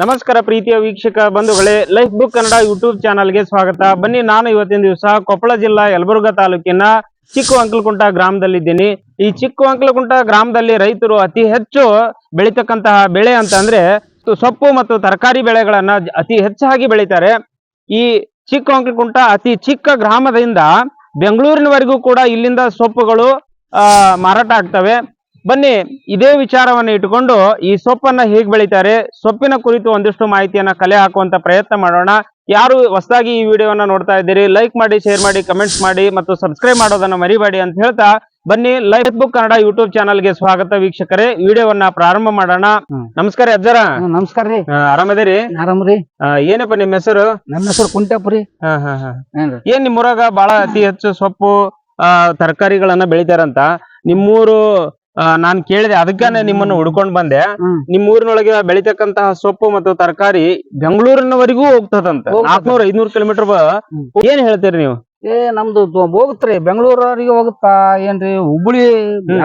ನಮಸ್ಕಾರ ಪ್ರೀತಿಯ ವೀಕ್ಷಕ ಬಂಧುಗಳೇ ಲೈಫ್ ಬುಕ್ ಕನ್ನಡ ಯೂಟ್ಯೂಬ್ ಚಾನಲ್ಗೆ ಸ್ವಾಗತ. ಬನ್ನಿ, ನಾನು ಇವತ್ತಿನ ದಿವಸ ಕೊಪ್ಪಳ ಜಿಲ್ಲಾ ಯಲಬುರ್ಗಾ ತಾಲೂಕಿನ ಚಿಕ್ಕ ಅಂಕಲಕುಂಟ ಗ್ರಾಮದಲ್ಲಿದ್ದೀನಿ. ಈ ಚಿಕ್ಕ ಅಂಕಲಕುಂಟ ಗ್ರಾಮದಲ್ಲಿ ರೈತರು ಅತಿ ಹೆಚ್ಚು ಬೆಳೀತಕ್ಕಂತಹ ಬೆಳೆ ಅಂತ ಅಂದ್ರೆ ಸೊಪ್ಪು ಮತ್ತು ತರಕಾರಿ ಬೆಳೆಗಳನ್ನ ಅತಿ ಹೆಚ್ಚಾಗಿ ಬೆಳಿತಾರೆ. ಈ ಚಿಕ್ಕ ಅಂಕಲಕುಂಟ ಅತಿ ಚಿಕ್ಕ ಗ್ರಾಮದಿಂದ ಬೆಂಗಳೂರಿನವರೆಗೂ ಕೂಡ ಇಲ್ಲಿಂದ ಸೊಪ್ಪುಗಳು ಮಾರಾಟ ಆಗ್ತವೆ. ಬನ್ನಿ ಇದೇ ವಿಚಾರವನ್ನ ಇಟ್ಟುಕೊಂಡು ಈ ಸೊಪ್ಪನ್ನ ಹೇಗೆ ಬೆಳಿತಾರೆ ಸೊಪ್ಪಿನ ಕುರಿತು ಒಂದಿಷ್ಟು ಮಾಹಿತಿಯನ್ನ ಕಲೆ ಹಾಕುವಂತ ಪ್ರಯತ್ನ ಮಾಡೋಣ. ಯಾರು ಹೊಸದಾಗಿ ಈ ವಿಡಿಯೋವನ್ನ ನೋಡ್ತಾ ಇದ್ದೀರಿ ಲೈಕ್ ಮಾಡಿ ಶೇರ್ ಮಾಡಿ ಕಮೆಂಟ್ಸ್ ಮಾಡಿ ಮತ್ತು ಸಬ್ಸ್ಕ್ರೈಬ್ ಮಾಡೋದನ್ನ ಮರಿಬೇಡಿ ಅಂತ ಹೇಳ್ತಾ ಬನ್ನಿ ಲೈಫ್ ಬುಕ್ ಕನ್ನಡ ಯೂಟ್ಯೂಬ್ ಚಾನಲ್ಗೆ ಸ್ವಾಗತ ವೀಕ್ಷಕರೇ. ವಿಡಿಯೋವನ್ನ ಪ್ರಾರಂಭ ಮಾಡೋಣ. ನಮಸ್ಕಾರ ಅಜ್ಜರ. ನಮಸ್ಕಾರ ರೀ. ಆರಾಮದೀರಿ? ಆರಾಮ್ರಿ ಏನಪ್ಪ ನಿಮ್ಮ ಹೆಸರು? ನಮ್ಮ ಹೆಸರು ಏನ್ರಿ ಏನ್ ನಿಮ್ಮೂರಾಗ ಬಹಳ ಅತಿ ಹೆಚ್ಚು ಸೊಪ್ಪು ಆ ತರಕಾರಿಗಳನ್ನ ಬೆಳಿತಾರಂತ? ನಿಮ್ಮೂರು ನಾನ್ ಕೇಳಿದೆ ಅದಕ್ಕಾನೆ ನಿಮ್ಮನ್ನ ಹುಡ್ಕೊಂಡ್ ಬಂದೆ. ನಿಮ್ಮ ನಿಮ್ ಊರಿನೊಳಗೆ ಬೆಳಿತಕ್ಕಂತಹ ಸೊಪ್ಪು ಮತ್ತು ತರಕಾರಿ ಬೆಂಗಳೂರಿನವರೆಗೂ ಹೋಗ್ತದಂತ. ಹೋಗ್ತದೆ. ನಾಲ್ಕನೂರ ಐದ್ನೂರ್ ಕಿಲೋಮೀಟರ್. ಏನ್ ಹೇಳ್ತೀರಿ ನೀವು? ಏ ನಮ್ದು ಹೋಗುತ್ರಿ ಬೆಂಗಳೂರವರಿಗೆ ಹೋಗುತ್ತಾ ಏನ್ರಿ ಹುಬ್ಬಳ್ಳಿ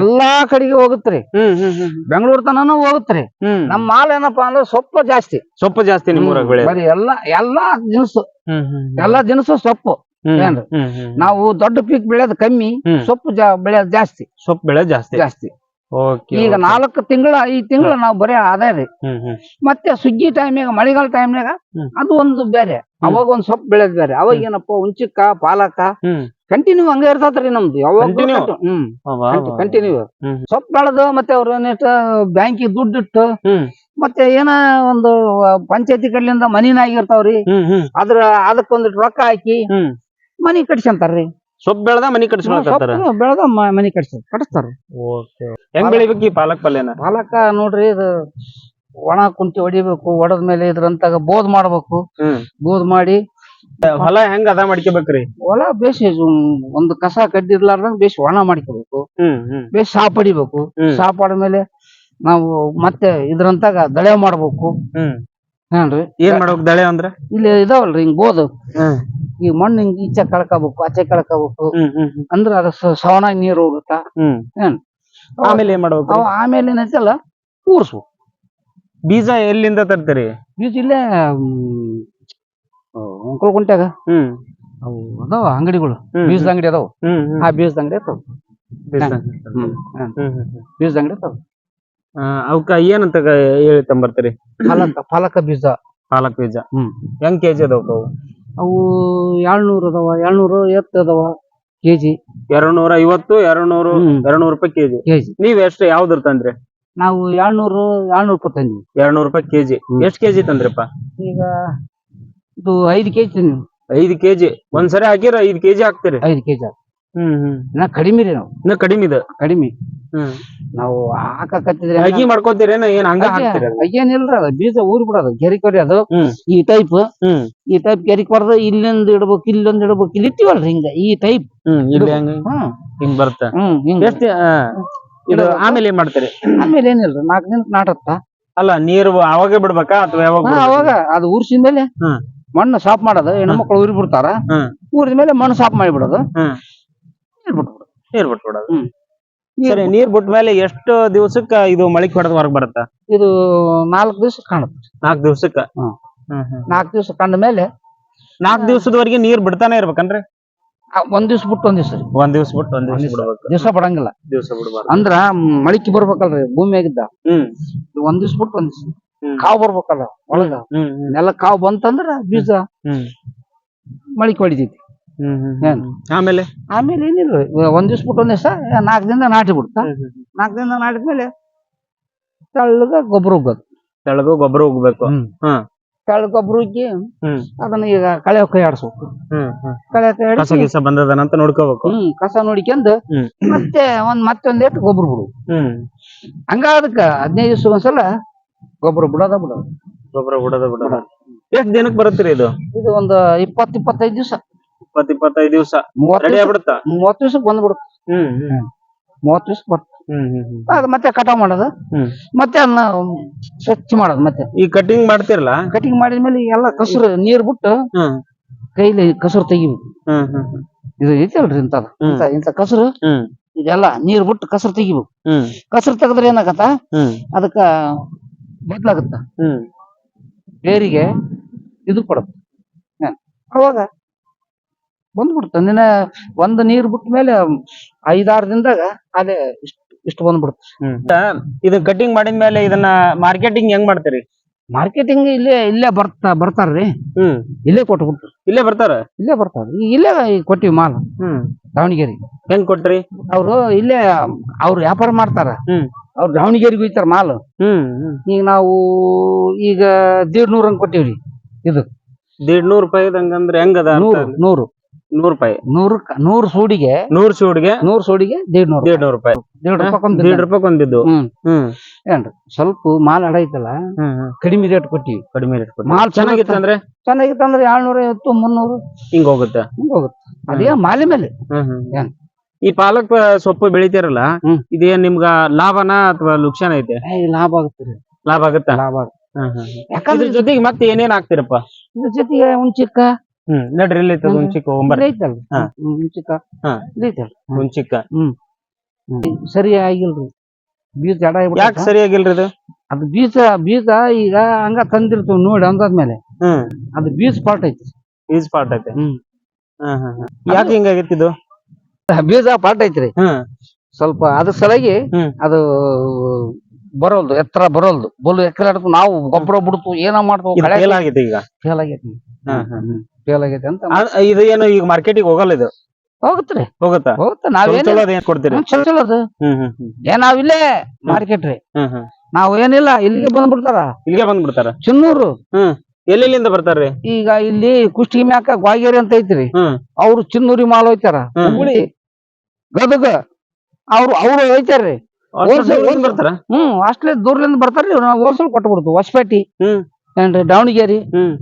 ಎಲ್ಲಾ ಕಡೆಗೆ ಹೋಗುತ್ರಿ. ಬೆಂಗಳೂರ್ ತನನು ಹೋಗುತ್ರಿ. ನಮ್ ಮಾಲ್ ಏನಪ್ಪಾ ಅಂದ್ರೆ ಸೊಪ್ಪು ಜಾಸ್ತಿ. ಸೊಪ್ಪು ಜಾಸ್ತಿ ನಿಮ್ಮೂರಾಗ ಬೆಳೆ ಎಲ್ಲಾ ಎಲ್ಲಾ ದಿನಸು. ಎಲ್ಲಾ ದಿನಸು ಸೊಪ್ಪು. ಏನ್ರಿ? ನಾವು ದೊಡ್ಡ ಪೀಕ್ ಬೆಳೆಯೋದು ಕಮ್ಮಿ. ಸೊಪ್ಪು ಬೆಳೆಯೋದು ಜಾಸ್ತಿ. ಸೊಪ್ಪು ಬೆಳೆ ಜಾಸ್ತಿ. ಜಾಸ್ತಿ. ಈಗ ನಾಲ್ಕು ತಿಂಗಳ ಈ ತಿಂಗಳ ನಾವು ಬರೀ ಅದೇ ರೀ. ಮತ್ತೆ ಸುಗ್ಗಿ ಟೈಮ್ನಾಗ ಮಳೆಗಾಲ ಟೈಮ್ನಾಗ. ಅದು ಒಂದು ಬೇರೆ. ಅವಾಗ ಒಂದ್ ಸೊಪ್ಪು ಬೆಳೆದ್ ಬೇರೆ. ಅವಾಗ ಏನಪ್ಪ ಉಂಚಿಕ್ಕ ಪಾಲಕ ಕಂಟಿನ್ಯೂ ಹಂಗ ಇರ್ತದ್ರಿ ನಮ್ದು? ಯಾವಾಗ ಹ್ಮ್. ಕಂಟಿನ್ಯೂ. ಸೊಪ್ಪು ಬೆಳೆದು ಮತ್ತೆ ಅವ್ರ ಏನಿಟ್ಟು ಬ್ಯಾಂಕಿಗೆ ದುಡ್ಡು ಇಟ್ಟು ಮತ್ತೆ ಏನ ಒಂದು ಪಂಚಾಯತಿ ಕಡ್ಲಿಂದ ಮನಿನಾಗಿರ್ತಾವ್ರಿ ಅದ್ರ ಅದಕ್ಕೊಂದಿಟ್ಟು ರೊಕ್ಕ ಹಾಕಿ ಮನಿ ಕಟ್ಸ್ಕೊಂತಾರ್ರಿ ಸೊಪ್ಪು ಬೆಳೆದ ಮನಿ ಕಟ್ಸ್ಕೊಳಕತ್ತಾರ ಬೆಳೆದ ಮನಿ ಕಟ್ಸ ಕಟ್ಸ್ತಾರ. ಓಕೆ ಹೆಂಗ್ ಬೆಳಿಬೇಕು ಈ ಪಾಲಕ್ ಪಲ್ಯನ? ಪಾಲಕ ನೋಡ್ರಿ ಇದು ಒಣ ಕುಂಟಿ ಹೊಡಿಬೇಕು ಹೊಡದ್ಮೇಲೆ ಇದ್ರಂತಾಗ ಬೋದ್ ಮಾಡ್ಬೇಕು. ಬೋದ್ ಮಾಡಿ ಹೊಲ ಹೆಂಗ್ ಅದ ಮಾಡ್ಕೋಬೇಕ್ರಿ? ಹೊಲ ಬೇಸಿ ಒಂದು ಕಸ ಕಡ್ಡಿರ್ಲಾರ್ದಂಗ ಬೇಸಿ ಒಣ ಮಾಡ್ಕೋಬೇಕು. ಬೇಸ್ ಸಾಪ್ ಹೊಡಿಬೇಕು. ಸಾಪ್ ಆದ್ಮೇಲೆ ನಾವು ಮತ್ತೆ ಇದ್ರಂತಾಗ ದಳೆ ಮಾಡ್ಬೇಕು. ಹ್ಮ್. ಏನ್ ಮಾಡ್ಬೇಕು ದಳೆ ಅಂದ್ರ? ಇಲ್ಲಿ ಇದಾವಲ್ರಿ ಹಿಂಗ್ ಬೋದು. ಈ ಮಣ್ಣು ಹಿಂಗ್ ಈಚೆ ಕಳ್ಕೋಬೇಕು ಆಚೆ ಕಳ್ಕೋಬೇಕು. ಅಂದ್ರ ಅದ ಸವನಾಗಿ ನೀರು ಹೋಗುತ್ತಾ? ಹ್ಮ್. ಏನ್? ಆಮೇಲೆ ಏನ್ ಮಾಡ್ಬೇಕು? ಅವ ಆಮೇಲೆ ಏನೈತಲ್ಲ ಕೂರ್ಸ್ಬೇಕು ಬೀಜ ಎಲ್ಲಿಂದ ತರ್ತೀರಿ? ಬೀಜ ಇಲ್ಲೇ ಅಂಕಲ್ ಕುಂಟ್ಯಾಗ ಹ್ಮ್. ಅವು ಅದಾವ ಅಂಗಡಿಗಳು. ಬೀಜದ ಅಂಗಡಿ ಅದಾವ. ಆ ಬೀಜದ ಅಂಗಡಿ ಅದಾವ. ಬೀಜದ ಅಂಗಡಿ ಅದಾವ. ಆ, ಅವಕ್ಕ ಏನಂತ ಗ- ಹೇಳಿ ತಂಬರ್ತೀರಿ ಪಾಲಕ ಪಾಲಕ ಬೀಜ. ಪಾಲಕ್ ಬೀಜ. ಹ್ಮ್. ಹೆಂಗ್ ಕೆಜಿ ಅದಾವ ಅವು? ಅವು ಏಳ್ನೂರು ಅದಾವ ಏಳ್ನೂರು ಎತ್ತು ಅದಾವ ಕೆಜಿ. ಎರಡ್ ನೂರ ಐವತ್ತು ಎರಡ್ನೂರು ಎರಡ್ನೂರು ಹ್ಮ್. ರೂಪಾಯಿ ಕೆಜಿ. ಕೆಜಿ. ನೀವ್ ಎಷ್ಟು ಯಾವ್ದು ತಂದ್ರಿ? ನಾವು ಏಳ್ನೂರು ಏಳ್ನೂರು ರೂಪಾಯಿ ತಂದ್ವಿ. ಎರಡ್ನೂರು ರೂಪಾಯಿ ಕೆಜಿ. ಹ್ಮ್. ಎಷ್ಟ್ ಕೆಜಿ ತಂದ್ರಿಪ್ಪ? ಈಗ ಇದು ಐದು ಕೆಜಿ ತಂದ್ವಿ. ಐದು ಕೆಜಿ. ಒಂದ್ಸರಿ ಹಾಕಿರ ಐದ್ ಕೆಜಿ ಹಾಕ್ತೀರಿ. ಐದು ಕೆಜಿ ಹ್ಮ್ ಇನ್ನ ಕಡಿಮೆ ರೀ ನಾವು. ಇನ್ನ ಕಡಿಮೆ ಇದೆ. ಕಡಿಮೆ. ಹ್ಮ್. ನಾವು ಹಾಕಕತ್ತಿದ್ರೆ ಅಗಿ ಮಾಡ್ಕೋತೀರೇನ? ಏನ್ ಹಂಗ ಹಾಕ್ತೀರಿ? ಏನಿಲ್ರ ಅದು ಬೀಜ ಊರು ಬಿಡೋದು ಗೆರಿ ಕೊರಿ ಅದು. ಹ್ಮ್. ಈ ಟೈಪ್ ಹ್ಮ್. ಈ ಟೈಪ್ ಗೆರಿ ಕೊಡದು ಇಲ್ಲೊಂದು ಇಡ್ಬೇಕು ಇಲ್ಲೊಂದು ಇಡ್ಬೇಕು ಇಲ್ಲಿ ಇಟ್ಟಿವಲ್ರಿ ಹಿಂಗ ಈ ಟೈಪ್ ಹ್ಮ್ ಇಲ್ಲಿ ಹೆಂಗ? ಹ್ಮ್. ಹಿಂಗ್ ಬರುತ್ತೆ. ಹ್ಮ್ ಹಿಂಗ. ಎಷ್ಟ್ ಆ, ಇದು ಆಮೇಲೆ ಏನ್ ಮಾಡ್ತೀರಿ? ಆಮೇಲೆ ಏನಿಲ್ರಿ ನಾಲ್ಕು ದಿನ ನಾಟತ್ತ. ಅಲ್ಲ ನೀರು ಅವಾಗೆ ಬಿಡ್ಬೇಕಾ ಅಥವಾ ಯಾವಾಗ ಹಾ, ಬಿಡ್ಬೇಕು? ಅವಾಗ ಅದು ಊರ್ಸಿದ ಮೇಲೆ ಹ್ಮ್. ಮಣ್ಣು ಸಾಫ್ ಮಾಡೋದು ಹೆಣ್ಮಕ್ಳು ಊರಿ ಬಿಡ್ತಾರ. ಹ್ಮ್. ಊರಿದ ಮೇಲೆ ಮಣ್ಣು ಸಾಫ್ ಮಾಡಿಬಿಡೋದು. ಹ್ಮ್. ನೀರ್ ಬಿಟ್ಬಿಡೋದು. ನೀರ್ ಬಿಟ್ಬಿಡೋದು ಹ್ಮ್. ಸರಿ ನೀರ್ ಬಿಟ್ಟ ಮೇಲೆ ಎಷ್ಟು ದಿವಸಕ್ಕ ಇದು ಮಳಿಕ್ ಹೊಡೆದ್ ಹೊರಗ್ ಬರುತ್ತ? ಇದು ನಾಲ್ಕು ದಿವಸ ಕಾಣುತ್ತೆ. ನಾಕ್ ದಿವ್ಸಕ್ಕ? ಹ್ಮ್. ನಾಲ್ಕು ದಿವಸ ಕಂಡ ಮೇಲೆ ನಾಲ್ಕ್ ದಿವಸದವರೆಗೆ ನೀರ್ ಬಿಡ್ತಾನೆ ಇರ್ಬೇಕನ್ರಿ? ಆ, ಒಂದ್ ದಿವ್ಸ ಬಿಟ್ಟು ಒಂದ್ ದಿವ್ಸ. ಒಂದ್ ದಿವ್ಸ ಬಿಟ್ಟು ಒಂದ್ ದಿವ್ಸ ಬಿಡ್ಬೇಕು. ದಿವಸ ಬಿಡಂಗಿಲ್ಲ. ದಿವ್ಸ ಬಿಡ್ಬಾರ್ದು. ಅಂದ್ರ ಮ್, ಮಳಿಕೆ ಬರ್ಬೇಕಲ್ರಿ ಭೂಮಿಯಾಗಿದ್ದ ಹ್ಮ್. ಒಂದ್ ದಿವ್ಸ ಬಿಟ್ಟು ಒಂದ್ ದಿವ್ಸ. ಹ್ಮ್. ಕಾವ್ ಬರ್ಬೇಕಲ್ಲ ಒಳಗ. ಹ್ಮ್ ಹ್ಮ್. ನೆಲ ಕಾವ್ ಬಂತಂದ್ರ ಬೀಜ ಹ್ಮ್. ಮಳಿಕೆ ಹೊಡಿತೈತಿ ಏನ್? ಆಮೇಲೆ? ಆಮೇಲೆ ಏನಿಲ್ಲ ಒಂದ್ ದಿವ್ಸ ಬಿಟ್ಟು ಒಂದ್ ದಿವಸ ನಾಲ್ಕು ದಿನ ನಾಟಿ ಬಿಡ್ತ ನಾಲ್ಕ ದಿನ ನಾಟಿದ್ಮೇಲೆ ತೆಳ್ಳಗ ಗೊಬ್ಬರ ಹೋಗ್ಬೇಕು ತೆಳಗು ಗೊಬ್ಬರ ಹೋಗ್ಬೇಕು ತಳ್ಳ ತೆಳ್ಳಗ ಗೊಬ್ಬರ ಉಗ್ಗಿ ಅದನ್ನ ಈಗ ಕಳೆ ಕೈ ಆಡಿಸ್ಬೇಕು. ಕಳೆ ಕೈ ಕಸ ಬಂದದನಂತ ನೋಡ್ಕೋಬೇಕು. ಹ್ಮ್ ಕಸ ನೋಡಿಕೊಂಡು. ಮತ್ತೆ ಒಂದ್ ಮತ್ತೊಂದ್ ಏಟು ಗೊಬ್ಬರ ಬಿಡು. ಹಂಗ ಅದಕ್ಕ ಹದಿನೈದು ದಿವ್ಸ ಒಂದ್ಸಲ ಗೊಬ್ಬರ ಬಿಡೋದ ಬಿಡೋದು. ಗೊಬ್ಬರ ಬಿಡೋದ ಬಿಡೋದ. ಎಷ್ಟ್ ದಿನಕ್ ಬರುತ್ತೀರಿ ಇದು? ಇದು ಒಂದು ಇಪ್ಪತ್ ಇಪ್ಪತ್ತೈದು ದಿವ್ಸ. ಇಪ್ಪತ್ ಇಪ್ಪತ್ತೈದು ದಿವ್ಸ. ಮೂವತ್ತು ರೆಡಿ ಆಗ್ಬಿಡುತ್ತಾ? ಮೂವತ್ತು ದಿವ್ಸಕ್ಕೆ ಬಂದ್ಬಿಡುತ್ತೆ. ಹ್ಮ್ ಹ್ಮ್. ಮೂವತ್ತು ದಿವ್ಸ ಹ್ಮ್ ಹ್ಮ್ ಹ್ಮ್. ಅದು ಮತ್ತೆ ಕಟಾವ್ ಮಾಡೋದು. ಹ್ಮ್. ಮತ್ತೆ ಅದನ್ನ ಸ್ವಚ್ಛ ಮಾಡೋದು ಮತ್ತೆ. ಈ ಕಟಿಂಗ್ ಮಾಡ್ತಿರಲ್ಲ? ಕಟಿಂಗ್ ಮಾಡಿದ್ಮೇಲೆ ಎಲ್ಲ ಕಸರು ನೀರ್ ಬಿಟ್ಟು ಹ್ಮ್. ಕೈಲಿ ಕಸರು ತೆಗಿಬೇಕು. ಹ್ಮ್ ಹ್ಮ್ ಹ್ಮ್. ಇದು ಐತಲ್ರಿ ಇಂಥದ್ದು? ಇಂತ ಇಂಥ ಇಂಥ ಕಸರು? ಹ್ಮ್. ಇದೆಲ್ಲ ನೀರ್ ಬಿಟ್ಟು ಕಸರು ತೆಗಿಬೇಕು. ಹ್ಮ್. ಕಸರು ತೆಗೆದ್ರೆ ಏನಾಗತ್ತ? ಹ್ಮ್. ಅದಕ್ಕ ಬದ್ಲಾಗತ್ತ? ಹ್ಮ್. ಬೇರಿಗೆ ಇದು ಕೊಡುತ್ತೆ? ಅವಾಗ ಬಂದ್ಬಿಡ್ತ. ನಿನ್ನ ಒಂದು ನೀರ್ ಬಿಟ್ಟ ಮೇಲೆ ಐದಾರು ದಿನದಾಗ ಅದೇ ಇಷ್ಟು ಇಷ್ಟು ಬಂದ್ಬಿಡ್ತು. ಹ್ಮ್. ಇದು ಕಟಿಂಗ್ ಮಾಡಿದ್ಮೇಲೆ ಇದನ್ನ ಮಾರ್ಕೆಟಿಂಗ್ ಹೆಂಗ್ ಮಾಡ್ತೀರಿ? ಮಾರ್ಕೆಟಿಂಗ್ ಇಲ್ಲೇ ಇಲ್ಲೇ ಬರ್ತಾ ಬರ್ತಾರ್ರಿ ಹ್ಮ್. ಇಲ್ಲೇ ಕೊಟ್ಬಿಟ್ಟು ಇಲ್ಲೇ ಬರ್ತಾರ? ಇಲ್ಲೇ ಬರ್ತಾರ. ಇಲ್ಲೇ ಕೊಟ್ಟಿವಿ ಮಾಲ್. ಹ್ಮ್. ದಾವಣಗೆರೆ. ಹೆಂಗ್ ಕೊಟ್ರಿ? ಅವರು ಇಲ್ಲೇ ಅವ್ರು ವ್ಯಾಪಾರ ಮಾಡ್ತಾರ. ಹ್ಮ್. ಅವ್ರು ದಾವಣಗೆರೆಗೆ ಹೋಯ್ತಾರ ಮಾಲ್. ಹ್ಮ್ ಹ್ಮ್. ಈಗ ನಾವು ಈಗ ದೇಡ್ ಹಂಗ್ ಕೊಟ್ಟಿವ್ರಿ. ಇದು. ದೇಡ್ ನೂರ್ ರೂಪಾಯಿ ಹಂಗಂದ್ರೆ ಹೆಂಗದ ನೂರು ನೂರು. ನೂರ್ ರೂಪಾಯಿ ನೂರು ನೂರು ಸೂಡಿಗೆ ನೂರ್ ಸೂಡ್ಗೆ ನೂರು ಸೂಡಿಗೆ ದೇಡ್ ನೂರು ದೇಡ್ ನೂರ್ ರೂಪಾಯಿ ದೇಡ್ ರೂಪಾಯಿ ದೇಡ್ ರೂಪಾಯಿ ಒಂದಿದ್ದು ಹ್ಮ್. ಏನ್ರಿ ಸ್ವಲ್ಪ ಮಾಲ್ ಅಡೈತಲ್ಲ ಹ್ಮ್ ಹ್ಮ್. ಕಡಿಮೆ ರೇಟ್ ಕೊಟ್ಟಿವಿ. ಕಡಿಮೆ ರೇಟ್ ಕೊಟ್ಟು ಮಾಲ್ ಚೆನ್ನಾಗಿತ್ತಂದ್ರೆ ಚೆನ್ನಾಗಿತ್ತಂದ್ರೆ ಚೆನ್ನಾಗಿತ್ತು ಅಂದ್ರೆ ಏಳ್ನೂರ ಐವತ್ತು ಮುನ್ನೂರು. ಹಿಂಗ್ ಹೋಗುತ್ತೆ. ಹಿಂಗ್ ಹೋಗುತ್ತೆ. ಅದೇ ಮಾಲಿ ಮೇಲೆ. ಏನ್? ಈ ಪಾಲಕ್ ಸೊಪ್ಪು ಬೆಳಿತೀರಲ್ಲ. ಇದೇನ್ ನಿಮ್ಗ ಲಾಭನ ಅಥವಾ ಲುಕ್ಷಾನ ಐತೆ? ಲಾಭ ಆಗುತ್ತೆ ಲಾಭ ಆಗುತ್ತೆ? ಲಾಭ. ಯಾಕಂದ್ರೆ ಜೊತೆಗೆ ಮತ್ತೆ ಏನೇನ್ ಹಾಕ್ತಿರಪ್ಪ? ಇದ್ರ ಜೊತೆಗೆ ಹುಂಚಿಕ್ಕ ಹ್ಮ್ ನಡ್ರಿ ಇಲ್ಲಿ ಐತದ ಹ್ಮ್. ಹುಂಚಿಕ್ಕ ಒಂಬರ್ ಐತಲ್ರಿ. ಹಾ. ಹ್ಮ್, ಹುಂಚಿಕ್ಕ ಹ್ಮ್. ಸರಿ ಆಗಿಲ್ರಿ. ಬೀಜ ಜಡ ಯಾಕೆ ಆಗ್ಬಿಟ್ಟೈತ. ಸರಿಯಾಗಿಲ್ರಿ ಇದು? ಅದು ಬೀಜ ಬೀಜ ಈಗ ಹಂಗ ತಂದಿರ್ತೀವಿ ನೋಡಿ ಅಂದಾದ್ಮೇಲೆ ಹ್ಮ್ ಅದು ಬೀಜ ಪಾರ್ಟ್ ಐತಿ ಬೀಜ ಪಾರ್ಟ್ ಐತೆ? ಹ್ಮ್. ಹ್ಮ್ ಹ್ಮ್ ಹ್ಮ್. ಯಾಕೆ ಹಿಂಗಾಗೈತಿ ಇದು? ಬೀಜ ಪಾರ್ಟ್ ಐತ್ರಿ. ಹ್ಮ್ ಸ್ವಲ್ಪ ಅದ್ರ ಸಲಗಿ ಹ್ಮ್. ಅದು ಬರೋಲ್ದು ಎತ್ತರ ಬರೋಲ್ದು. ಬಲು ಎಕರೆ ಆಡ್ತು ನಾವು ಗೊಬ್ಬರ ಬಿಡ್ತು ಏನೋ ಮಾಡ್ತು ಇದು ಫೇಲ್ ಆಗೈತೆ ಈಗ. ಫೇಲ್ ಆಗೈತಿ ಹ್ಮ್ ಹ್ಮ್. ಫೇಲ್ ಆಗೈತೆ ಅಂತ ಆ- ಇದು ಏನು ಈಗ ಮಾರ್ಕೆಟಿಗೆ ಹೋಗಲ್ಲ ಇದು? ಹೋಗುತ್ತೆ ಹೋಗುತ್ತಾ? ಹೋಗುತ್ತೆ ಚಲೋ ನಾವೇನ್ ಚಲೋ ಏನ್ ಕೊಡ್ತೀರಿ? ಚಲೋ ಚಲೋ ಅದು. ಹ್ಮ್ ಹ್ಮ್ ಹ್ಮ್. ಏ ನಾವಿಲ್ಲೇ ಮಾರ್ಕೆಟ್ ರೀ. ಹ್ಮ್ ಹ್ಮ್. ನಾವ್ ಏನಿಲ್ಲ ಇಲ್ಲಿಗೆ ಬಂದ್ಬಿಡ್ತಾರ. ಇಲ್ಲಿಗೆ ಬಂದ್ಬಿಡ್ತಾರ? ಚಿನ್ನೂರು. ಎಲ್ಲಿಂದ ಎಲ್ಲೆಲ್ಲಿಂದ ಬರ್ತಾರ್ರಿ? ಈಗ ಇಲ್ಲಿ ಕುಷ್ಟಿ ಮ್ಯಾಕ ಗ್ವಾಗೇರಿ ಅಂತ ಐತ್ರಿ. ಹ್ಮ್. ಅವ್ರು ಚಿನ್ನೂರಿ ಮಾಲ್ ಹೋಯ್ತಾರ ಹ್ಮ್. ಹುಬ್ಬಳ್ಳಿ ಗದಗ. ಅವ್ರು ಅವ್ರು ಹೋಯ್ತಾರ್ರಿ ಅಷ್ಟು ಹೋಲ್ಸೇಲ್ ದೂರದಿಂದ ಬರ್ತಾರ? ಹ್ಮ್ ಅಷ್ಟೇ ದೂರದಿಂದ ಬರ್ತಾರ್ರಿ. ನಾವು ಹೋಲ್ಸೇಲ್ ಕೊಟ್ಬಿಡ್ತು ಹೊಸಪೇಟಿ. ಹ್ಮ್. ಏನ್ರಿ ದಾವಣಗೆರೆ. ಹ್ಮ್.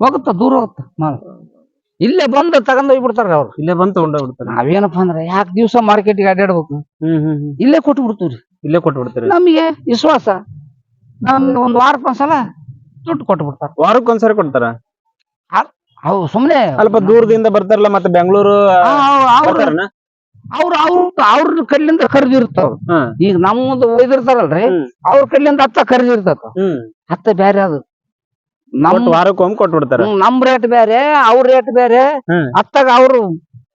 ಹೋಗುತ್ತ? ದೂರ ಹೋಗುತ್ತ? ಮಾಲ್. ಇಲ್ಲೇ ಬಂದು ತಗೊಂಡ್ ಹೋಗ್ಬಿಡ್ತಾರ ಅವ್ರು. ಇಲ್ಲೇ ಬಂದ್ ತಗೊಂಡ ಬಿಡ್ತಾರ ನಾವೇನಪ್ಪ ಅಂದ್ರೆ ಯಾಕೆ ದಿವಸ ಮಾರ್ಕೆಟ್ಗೆ ಅಡ್ಡಾಡ್ಬೇಕು ಹ್ಮ್ ಹ್ಮ್ ಹ್ಮ್. ಇಲ್ಲೇ ಕೊಟ್ಟು ಬಿಡ್ತೀವ್ರಿ ಇಲ್ಲೇ ಕೊಟ್ಟು ಬಿಡ್ತಾರೆ ನಮಗೆ ವಿಶ್ವಾಸ. ನಮ್ಗೆ ಒಂದ್ ವಾರಕ್ಕೊಂದ್ಸಲ ದುಡ್ಡು ಕೊಟ್ಟು ಬಿಡ್ತಾರ ವಾರಕ್ಕೆ ಒಂದ್ಸರಿ ಕೊಡ್ತಾರ ಅವು ಸುಮ್ನೆ ಅಲ್ಪ ದೂರದಿಂದ ಬರ್ತಾರಲ್ಲ ಮತ್ತೆ ಬೆಂಗಳೂರು ಅವ್ರ ಬರ್ತಾರನ ಅವ್ರ ಅವ್ರ ಅವ್ರ ಕಡ್ಲಿಂದ ಖರೀದಿರ್ತಾವ ಹ್ಮ್ ಈಗ ನಮ್ಮದು ಒಯ್ದಿರ್ತಾರಲ್ರಿ ಹ್ಮ್. ಅವ್ರ ಕಡ್ಲಿಂದ ಹತ್ತ ಖರೀದಿರ್ತದ ಹ್ಮ್. ಹತ್ತ ಬ್ಯಾರೆ ಅದು. ನಮ್ ಒಟ್ಟು ವಾರಕ್ಕೆ ಒಮ್ಮೆ ಕೊಟ್ಟು ಬಿಡ್ತಾರ ಹ್ಮ್, ನಮ್ ರೇಟ್ ಬೇರೆ ಅವ್ರ ರೇಟ್ ಬೇರೆ. ಅತ್ತಾಗ ಅವ್ರು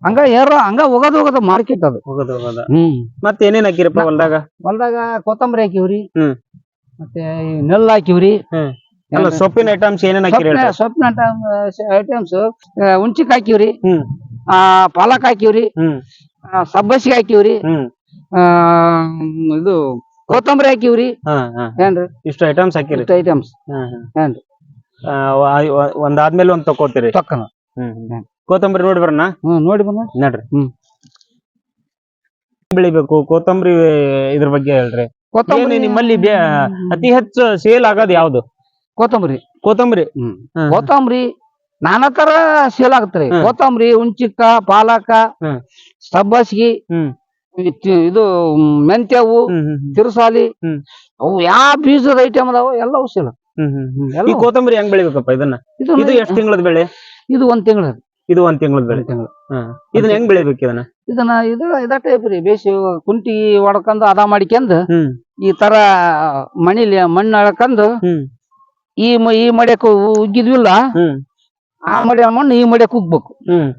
ಹಂಗ ಏರೋ ಹಂಗ ಹೋಗೋದು ಹೋಗೋದು ಮಾರ್ಕೆಟ್ ಅದು. ಹ್ಮ್. ಮತ್ತೆ ಏನೇನ್ ಹಾಕಿರಪ್ಪ ಹೊಲ್ದಾಗ? ಹೊಲ್ದಾಗ ಕೊತ್ತಂಬರಿ ಹಾಕಿವ್ರಿ. ಮತ್ತೆ ನೆಲ್ ಹಾಕಿವ್ರಿ. ಅಲ್ಲ ಸೊಪ್ಪಿನ ಐಟಮ್ಸ್ ಏನೇನ್ ಹಾಕಿರಿ ಸೊಪ್ಪಿನ ಐಟಮ್ ಸೊಪ್ಪಿನ ಐಟಮ್ಸ್ ಹುಣ್ಚಿಕ್ ಹಾಕಿವ್ರಿ. ಆ ಪಾಲಕ್ ಹಾಕಿವ್ರಿ. ಸಬ್ಬಸಿಗೆ ಹಾಕಿವ್ರಿ. ಇದು ಕೊತ್ತಂಬರಿ ಹಾಕಿವ್ರಿ. ಏನ್ರಿ? ಇಷ್ಟು ಐಟಮ್ಸ್ ಹಾಕಿರಿ. ಐಟಮ್ಸ್ ಏನ್ರಿ? ಒಂದಾದ್ಮೇಲೆ ಒಂದ್ ತಕೋತೀರಿ ಕೋತಂಬರಿ ಹ್ಮ್. ಕೊತ್ತಂಬರಿ ನೋಡಿ ಬರೋಣ ಹ್ಮ್ ನೋಡಿ ಬಂದ ನಡ್ರಿ ಹ್ಮ್. ಬೆಳಿಬೇಕು ಕೋತಂಬರಿ ಇದ್ರ ಬಗ್ಗೆ ಹೇಳ್ರಿ ಕೊತ್ತಂಬರಿ ನಿಮ್ಮಲ್ಲಿ ಬೇ- ಅತಿ ಹೆಚ್ಚು ಸೇಲ್ ಆಗೋದು ಯಾವ್ದು ಕೊತ್ತಂಬರಿ ಕೋತಂಬರಿ ಹ್ಮ್ ಹ್ಮ್. ಕೊತ್ತಂಬರಿ ನಾನಾ ತರ ಸೇಲ್ ಆಗತ್ರಿ ಹ್ಮ್. ಕೊತ್ತಂಬರಿ ಹುಂಚಿಕ್ಕ ಪಾಲಕ ಹ್ಮ್. ಸಬ್ಬಸಿಗೆ ಹ್ಮ್ ಇದ್- ಇದು ಮೆಂತ್ಯವು ಹ್ಮ್ ಹ್ಮ್ ಹ್ಮ್. ತಿರುಸಾಲಿ ಹ್ಮ್. ಅವು ಯಾವ ಬೀಜದ ಐಟಮ್ ಅದಾವ ಎಲ್ಲವೂ ಸೇಲ್ ಹ್ಮ್. ಈ ಕೊತ್ತಂಬರಿ ಹೆಂಗ್ ಬೆಳಿಬೇಕಪ್ಪ ಇದನ್ನ? ಇದು ಎಷ್ಟ್ ತಿಂಗಳದ ಬೆಳೆ? ಇದು ಒಂದ್ ತಿಂಗಳ ಇದು ಒಂದ್ ತಿಂಗಳದ ಬೆಳೆ. ತಿಂಗಳು. ಇದನ್ನ ಹೆಂಗ್ ಬೆಳಿಬೇಕು ಇದನ್ನ? ಇದನ್ನ ಇದು ಇದ ಟೈಪ್ ರೀ ಬೇಸಿ ಕುಂಟಿ ಒಡ್ಕೊಂಡು ಅದ ಮಾಡಿಕೊಂಡ್ ಈ ತರ ಮಣಿಲಿ ಮಣ್ಣು ಅಳ್ಕಂದು ಈ ಈ ಮಡ್ಯಕ್ ಉಗ್ಗಿದ್ವಿಲ್ಲ ಆ ಮಡಿಯ ಮಣ್ಣು ಈ ಮಡ್ಯಕ್ ಉಗ್ಬೇಕು ಹ್ಮ್.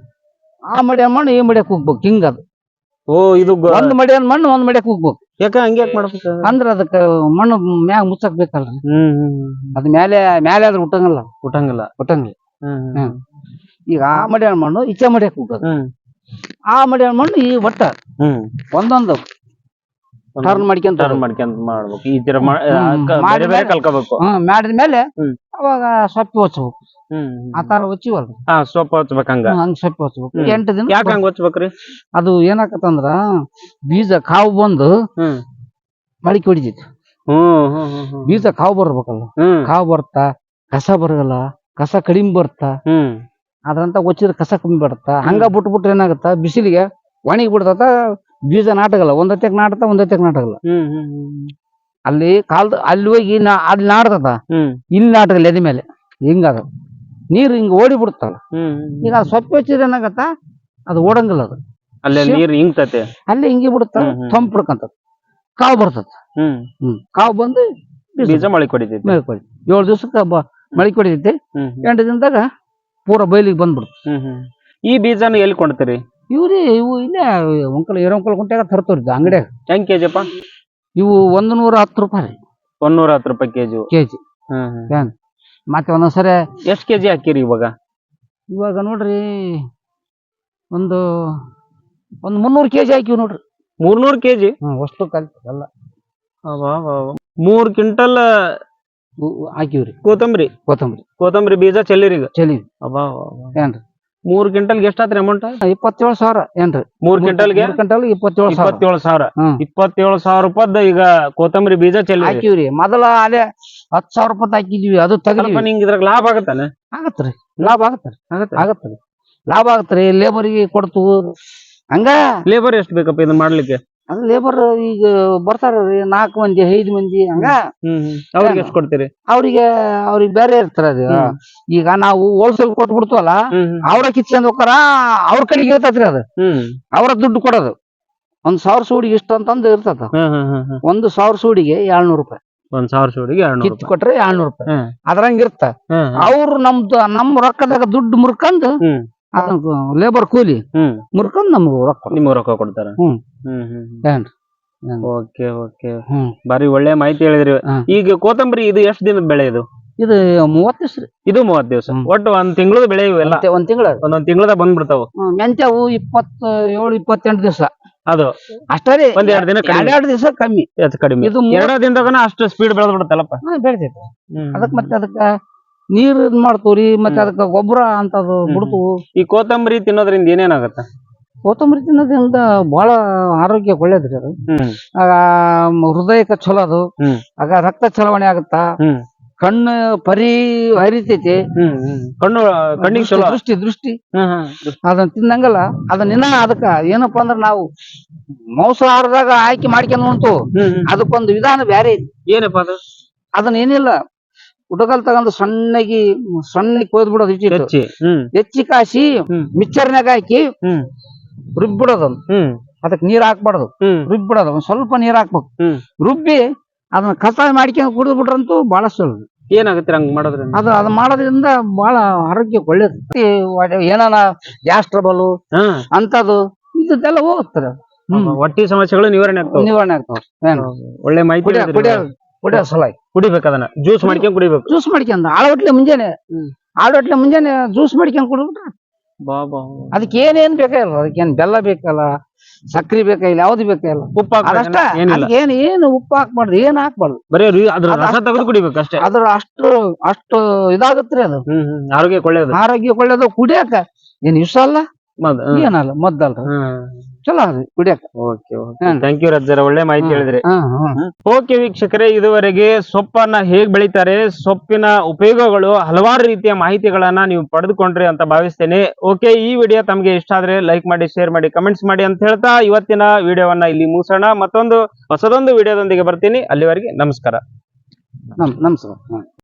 ಆ ಮಡಿಯ ಮಣ್ಣು ಈ ಮಡ್ಯಕ್ ಉಗ್ಬೇಕು ಹಿಂಗ ಅದು ಓ ಇದು ಒಂದ್ ಮಡ್ಯನ್ ಮಣ್ಣು ಒಂದ್ ಮಡ್ಯಕ್ ಉಗ್ಬೇಕು ಯಾಕ ಹಂಗ್ಯಾಕ್ ಮಾಡ್ಬೇಕು? ಅಂದ್ರ ಅದಕ್ಕ ಮಣ್ಣು ಮ್ಯಾಗ ಮುಚ್ಚಕ್ ಬೇಕಲ್ರಿ ಹ್ಮ್ ಹ್ಮ್. ಅದ್ ಮ್ಯಾಲೆ ಮ್ಯಾಲೆ ಆದ್ರೆ ಹುಟ್ಟಂಗಲ್ಲ? ಹುಟ್ಟಂಗಿಲ್ಲ. ಹುಟ್ಟಂಗಿಲ್ಲ. ಹ್ಮ್. ಈಗ ಆ ಮಡಿ ಹಣ್ಣು ಮಣ್ಣು ಇಚ್ಚೆ ಮಡಿಯಾಕ ಉಗ್ಗದು ಹ್ಮ್. ಆ ಹಣ್ಣು ಮಣ್ಣು ಈ ಒಟ್ಟ. ಹ್ಮ್. ಒಂದೊಂದು ಟರ್ನ್ ಮಾಡ್ಕೊಂತ ಟರ್ನ್ ಮಾಡ್ಕೊಂತ ಮಾಡ್ಬೇಕು. ಈ ತರ ಮಾ- ಹ್ಮ್. ಆ, ಕ- ಬೇರೆ ಬೇರೆ ಮಾಡಿದ್ಮೇಲೆ- ಕಲ್ಕೋಬೇಕು. ಹ್ಮ್ ಮಾಡಿದ ಮೇಲೆ ಹ್ಮ್. ಅವಾಗ ಸೊಪ್ಪಿ ಹೊಚ್ಬೇಕು. ಆ ತರ ಹೊಚ್ಚಿವಲ್ರಿ ಹಾ ಸೊಪ್ಪು ಹಚ್ಬೇಕ ಹಂಗ. ಹ್ಮ್, ಹಚ್ಬೇಕು ಸೊಪ್ಪಿ ಎಂಟು ದಿನ ಯಾಕ ಹಂಗ ಹಚ್ಬೇಕ್ರಿ ಅದು ಏನಾಕತ್ತಂದ್ರ ಬೀಜ ಕಾವು ಬಂದು ಮಳಿಕೆ ಹೊಡಿತೈತಿ ಬೀಜ ಕಾವು ಬರ್ಬೇಕಲ್ಲ. ಕಾವು ಬರ್ತಾ ಕಸ ಬರಗಲ್ಲ ಕಸ ಕಡಿಮೆ ಬರ್ತಾ. ಅದ್ರಂತ ಒಚ್ಚಿದ್ರೆ ಕಸ ಕಮ್ಮಿ ಬರ್ತಾ. ಹಂಗ ಬಿಟ್ಟು ಬಿಟ್ರೆ ಏನಾಗತ್ತ? ಬಿಸಿಲಿಗೆ ಒಣಗಿ ಬಿಡ್ತತ ಬೀಜ ನಾಟಗಲ್ಲ. ಒಂದತ್ತೆಕ್ ನಾಟತ ಒಂದತ್ತೆಕ್ ನಾಟಗಲ್ಲ. ಅಲ್ಲಿ ಕಾಲ್ದ ಅಲ್ಲಿ ಹೋಗಿ ನಾ ಅಲ್ಲಿ ನಾಡ್ತದ ಇಲ್ಲಿ ನಾಟಗಲ್ಲ ಎದೆ ಮೇಲೆ. ಹಿಂಗದ ನೀರು ಹಿಂಗ ಓಡಿ ಬಿಡುತ್ತಲ್ಲ ಈಗ ಅದು ಸೊಪ್ಪು ಹೆಚ್ಚಿದ್ರೆ ಏನಾಗತ್ತ? ಅದು ಓಡಂಗಿಲ್ಲ ಅದು. ಅಲ್ಲೇ ನೀರ್ ಹಿಂಗ್ತತೆ ಅಲ್ಲೇ ಹಿಂಗಿ ಬಿಡುತ್ತ? ತಂಪ್ ಬಿಡ್ಕಂತದ ಕಾವು ಬರ್ತದ. ಹ್ಮ್. ಹ್ಮ್. ಕಾವು ಬಂದು ಬೀಜ ಮಳೆ ಕೊಡಿತೈತಿ. ಮೇಲ್ಕೊಳ್ಳಿ ಏಳು ದಿವಸಕ್ಕೆ ಮಳೆ ಕೊಡಿತೈತಿ. ಎಂಟು ದಿನದಾಗ ಪೂರ ಬಯಲಿಗೆ ಬಂದ್ಬಿಡ್ತು ಹ್ಮ್ ಹ್ಮ್. ಈ ಬೀಜನ ಎಲ್ಲಿ ಕೊಡ್ತೀರಿ? ಇವ್ರಿ ಇವು ಇಲ್ಲೇ ಒಂಕಲ್ ಏರಂಕಲ್ ಕುಂಟ್ಯಾಗ ತರ್ತವ್ರಿ ಅಂಗಡಿಯಾಗ. ಹೆಂಗ್ ಕೆಜಿ ಅಪ್ಪ ಇವು ಒಂದ್ ನೂರ ಹತ್ತು ರೂಪಾಯಿ ರೀ. ನೂರ ಹತ್ತು ರೂಪಾಯಿ ಕೆಜಿ. ಕೆಜಿ. ಹ್ಮ್ ಹ್ಮ್. ಮತ್ತೆ ಒಂದೊಂದ್ಸರಿ ಎಷ್ಟ್ ಕೆಜಿ ಹಾಕಿರಿ ಇವಾಗ? ಇವಾಗ ನೋಡ್ರಿ ಒಂದು ಒಂದು ಮುನ್ನೂರು ಕೆಜಿ ಹಾಕಿವಿ ನೋಡ್ರಿ. ಮೂರ್ನೂರು ಕೆಜಿ? ಹ್ಮ್ ಅಷ್ಟು ಕಲ್ ಎಲ್ಲ ಮೂರ್ ಕ್ವಿಂಟಲ್ ಹಾಕಿವ್ರಿ ಕೊತ್ತಂಬರಿ? ಕೊತ್ತಂಬರಿ. ಕೊತ್ತಂಬರಿ ಬೀಜ ಚೆಲ್ಲಿರಿ ಈಗ? ಚಲಿ ಅಬ್ಬಾ. ಏನ್ರಿ? ಮೂರ್ ಕ್ವಿಂಟಲ್ಗೆ ಎಷ್ಟಾತ್ರಿ ಅಮೌಂಟ್ ಇಪ್ಪತ್ತೇಳು ಸಾವಿರ ಏನ್ರಿ? ಮೂರ್ ಕ್ವಿಂಟಲ್ಗೆ? ಕ್ವಿಂಟಲ್ ಇಪ್ಪತ್ತೇಳು ಸಾವಿರ. ಇಪ್ಪತ್ತೇಳು ಸಾವಿರ. ಹ್ಮ್. ಇಪ್ಪತ್ತೇಳು ಸಾವಿರ ರೂಪಾಯ್ದ ಈಗ ಕೊತ್ತಂಬರಿ ಬೀಜ ಚೆಲ್ಲಿ ಹಾಕಿವ್ರಿ. ಮೊದಲ ಅಲ್ಲೇ ಹತ್ತು ಸಾವಿರ ರೂಪಾಯಿ ಹಾಕಿದ್ವಿ. ಅದು ತಗಲ್ ನಿಂಗ್ ಇದ್ರಾಗ ಲಾಭ ಆಗತ್ತಾನೆ? ಆಗತ್ರಿ. ಲಾಭ ಆಗತ್ರಿ. ಆಗತ್ತೆ ಆಗತ್ರಿ. ಲಾಭ ಆಗತ್ರಿ. ಲೇಬರ್ಗೆ ಕೊಡ್ತು. ಹಂಗ? ಲೇಬರ್ ಎಷ್ಟ್ ಬೇಕಪ್ಪ ಇದನ್ನ ಮಾಡ್ಲಿಕ್ಕೆ? ಅದು ಲೇಬರ್ ಈಗ ಬರ್ತಾರ್ರಿ ನಾಲ್ಕು ಮಂದಿ ಐದು ಮಂದಿ ಹಂಗ? ಅವ್ರಿಗೆ ಎಷ್ಟ್ ಕೊಡ್ತೀರಿ? ಅವ್ರಿಗೆ ಅವ್ರಿಗೆ ಬೇರೆ ಇರ್ತಾರ ಅದು. ಈಗ ನಾವು ಹೋಲ್ಸೇಲ್ ಕೊಟ್ಬಿಡ್ತವಲ್ಲ ಹ್ಮ್ ಹ್ಮ್. ಅವ್ರ ಕಿತ್ಕೊಂಡ್ ಹೋಗಾರ ಅವ್ರ ಕಡೆಗೆ ಇರ್ತೈತ್ರಿ ಅದು. ಅವ್ರ ದುಡ್ಡು ಕೊಡೋದು. ಒಂದ್ ಸಾವಿರ ಸೂಡಿಗೆ ಇಷ್ಟ ಅಂತಂದು ಇರ್ತದ ಒಂದು ಸಾವಿರ ಸೂಡಿಗೆ ಏಳ್ನೂರು ರೂಪಾಯಿ. ಒಂದ್ ಸಾವಿರ ಸೂಡಿಗೆ ಕಿತ್ ಕೊಟ್ರೆ ಏಳ್ನೂರು ರೂಪಾಯಿ. ಅದ್ರಂಗ ಇರ್ತ. ಅವ್ರು ನಮ್ದು ನಮ್ ರೊಕ್ಕದಾಗ ದುಡ್ಡು ಮುರ್ಕಂದು ಲೇಬರ್ ಕೂಲಿ. ಹ್ಮ್. ಮುರ್ಕೊಂಡ್ ನಮ್ಗೆ ರೊಕ್ಕ. ನಿಮ್ಗೆ ರೊಕ್ಕ ಕೊಡ್ತಾರ? ಹ್ಮ್. ಹ್ಮ್ ಹ್ಮ್ ಏನ್ರಿ? ಹ್ಮ್. Okay okay. ಹ್ಮ್. ಬಾರಿ ಒಳ್ಳೆ ಮಾಹಿತಿ ಹೇಳಿದ್ರಿ. ಹಾ. ಈಗ ಕೊತ್ತಂಬರಿ ಇದು ಎಷ್ಟು ದಿನದ ಬೆಳೆ ಇದು? ಇದು ಮೂವತ್ತು ದಿವ್ಸ ರೀ. ಇದು ಮೂವತ್ ದಿವಸ. ಹ್ಮ್. ಒಟ್ಟು ಒಂದ್ ತಿಂಗಳದ ಬೆಳೆ ಇವೆಲ್ಲ ಮತ್ತೆ ಒಂದ್ ತಿಂಗಳ ಒಂದೊಂದ್ ತಿಂಗಳದ ಬಂದ್ಬಿಡ್ತಾವ? ಮೆಂತ್ಯವು ಇಪ್ಪತ್ತ ಏಳು ಇಪ್ಪತ್ತೆಂಟು ದಿವಸ. ಅದು. ಅಷ್ಟೇ ರೀ. ಒಂದ್ ಎರಡ್ ದಿನ ಕಡಿಮೆ. ಎರಡೆರಡು ದಿವಸ ಕಮ್ಮಿ. ಹೆಚ್ಚು ಕಡಿಮೆ? ಇದು ಮೂವತ್ತ್- ಎರಡ ದಿನದಾಗನ ಅಷ್ಟು ಸ್ಪೀಡ್ ಬೆಳೆದ್ ಬಿಡುತ್ತಲ್ಲಪ್ಪ ಹಾ, ಅದಕ್ ಮತ್ತೆ ಅದಕ್ಕ ನೀರ್ ಇದ್ ಮಾಡ್ತವ್ರಿ ಮತ್ತೆ. ಅದಕ್ಕ ಗೊಬ್ಬರ ಅಂತದು ಹ್ಮ್. ಬಿಡ್ತು ಈ ಕೊತ್ತಂಬರಿ ತಿನ್ನೋದ್ರಿಂದ ಏನೇನಾಗತ್ತ? ಕೊತ್ತಂಬರಿ ತಿನ್ನೋದ್ರಿಂದ ಬಹಳ ಆರೋಗ್ಯ ಒಳ್ಳೇದ್ರಿ ಅದು. ಆಗ ಹೃದಯಕ್ಕೆ ಚಲೋ ಅದು. ಆಗ ರಕ್ತ ಚಲಾವಣೆ ಆಗತ್ತ. ಕಣ್ಣು ಪರಿ ಹರಿತೈತಿ. ಕಣ್ಣು ಕಣ್ಣಿಗೆ ಚಲೋ. ದೃಷ್ಟಿ ದೃಷ್ಟಿ. ಅದನ್ನ ತಿನ್ನಂಗಲ್ಲ. ಅದನ್ನ ಇನ್ನ ಅದಕ್ಕ ಏನಪ್ಪಾ ಅಂದ್ರ ನಾವು ಮಾಂಸಾಹಾರದಾಗ ಆಯ್ಕೆ ಮಾಡ್ಕೊಂಡು ಉಂಟು. ಅದಕ್ಕೊಂದು ವಿಧಾನ ಬ್ಯಾರೆ ಐತಿ. ಏನಪ್ಪಾ ಅದು? ಅದನ್ನ ಏನಿಲ್ಲ. ಉಡಗಲ್ ತಗೊಂಡು ಸಣ್ಣಗಿ ಸಣ್ಣಗೆ ಕೊಯ್ದು ಬಿಡೋದು ಹೆಚ್ಚಿ ಹೆಚ್ಚಿ ಕಾಸಿ. ಮಿಕ್ಸರ್ನಾಗ ಹಾಕಿ ರುಬ್ಬಿಡೋದು ಅದಕ್ಕೆ ನೀರ್ ಹಾಕ್ಬಾರ್ದು. ರುಬ್ಬಿಡೋದು. ಒಂದ್ ಸ್ವಲ್ಪ ನೀರ್ ಹಾಕ್ಬೇಕು. ರುಬ್ಬಿ ಅದನ್ನ ಕಸ ಮಾಡ್ಕೊಂಡು ಕುಡಿದ್ ಬಿಟ್ರಂತೂ ಬಹಳ ಸುಲಭ. ಏನಾಗುತ್ತೆ ಹಂಗ್ ಮಾಡೋದ್ರಿಂದ? ಅದು ಅದು ಮಾಡೋದ್ರಿಂದ ಬಹಳ ಆರೋಗ್ಯಕ್ಕೆ ಒಳ್ಳೇದು. ಏನಾನ ಗ್ಯಾಸ್ ಟ್ರಬಲ್ ಅಂತದು ಇದೆಲ್ಲ ಹೋಗುತ್ತೆ. ಹೊಟ್ಟಿ ಸಮಸ್ಯೆಗಳು ನಿವಾರಣೆ ಆಗ್ತಾವ. ನಿವಾರಣೆ ಆಗ್ತಾವ. ಒಳ್ಳೆ ಮಾಹಿತಿ ಕುಡಿಯ ಸಲುವಾಗಿ. ಕುಡಿಬೇಕು ಅದನ್ನ. ಜ್ಯೂಸ್ ಮಾಡ್ಕೊಂಡ್ ಕುಡಿಬೇಕು. ಜ್ಯೂಸ್ ಮಾಡ್ಕೊಂಡ್ ಆಳವಟ್ಲೆ ಮುಂಜಾನೆ ಆಳೋಟ್ಲೆ ಆಳವಟ್ಲೆ ಮುಂಜಾನೆ ಜ್ಯೂಸ್ ಮಾಡ್ಕೊಂಡ್ ಕುಡಿದ್ಬಿಟ್ರ ಅದಕ್ಕೆ ಏನೇನ್ ಬೇಕಾಗಿಲ್ಲ ಅದಕ್ಕೇನ್ ಬೆಲ್ಲ ಬೇಕಲ್ಲ ಸಕ್ರಿ ಬೇಕಾಗಿಲ್ಲ ಯಾವ್ದು ಬೇಕಾಗಿಲ್ಲ ಉಪ್ಪು ಅದಷ್ಟ ಏನ್ ಏನು ಉಪ್ಪು ಹಾಕ್ಬಾರ್ದು ಏನ್ ಹಾಕ್ಬಾರ್ದು. ಬರೀ ಅದ್ರ ಅದು ರಸ ತೆಗೆದು ಕುಡಿಬೇಕು ಅಷ್ಟೇ. ಅದ್ರ ಅಷ್ಟು ಅಷ್ಟು ಇದಾಗತ್ರಿ ಅದು. ಆರೋಗ್ಯಕ್ಕೆ ಒಳ್ಳೇದು ಆರೋಗ್ಯ ಒಳ್ಳೇದು ಕುಡಿಯಾಕ ಏನ್ ಇಷ್ಟ ಅಲ್ಲ. ಮದ್-. ಏನಲ್ಲ ಮದ್ದಲ್ರಿ. ಚಲೋ ಅದು ಕುಡಿಯಾಕ. Okay okay. Hmm. Thank you ರಜ್ಜರ ಒಳ್ಳೆ ಮಾಹಿತಿ ಹೇಳಿದ್ರಿ. ಓಕೆ ವೀಕ್ಷಕರೇ ಇದುವರೆಗೆ ಸೊಪ್ಪನ್ನ ಹೇಗ್ ಬೆಳಿತಾರೆ ಸೊಪ್ಪಿನ ಉಪಯೋಗಗಳು ಹಲವಾರು ರೀತಿಯ ಮಾಹಿತಿಗಳನ್ನ ನೀವು ಪಡೆದುಕೊಂಡ್ರಿ ಅಂತ ಭಾವಿಸ್ತೇನೆ. ಓಕೆ ಈ ವಿಡಿಯೋ ತಮಗೆ ಇಷ್ಟ ಆದ್ರೆ ಲೈಕ್ ಮಾಡಿ ಶೇರ್ ಮಾಡಿ ಕಮೆಂಟ್ಸ್ ಮಾಡಿ ಅಂತ ಹೇಳ್ತಾ ಇವತ್ತಿನ ವಿಡಿಯೋವನ್ನ ಇಲ್ಲಿ ಮುಗಿಸೋಣ. ಮತ್ತೊಂದು ಹೊಸದೊಂದು ವಿಡಿಯೋದೊಂದಿಗೆ ಬರ್ತೀನಿ. ಅಲ್ಲಿವರೆಗೆ ನಮಸ್ಕಾರ. ನಮ್ ನಮಸ್ಕಾರ.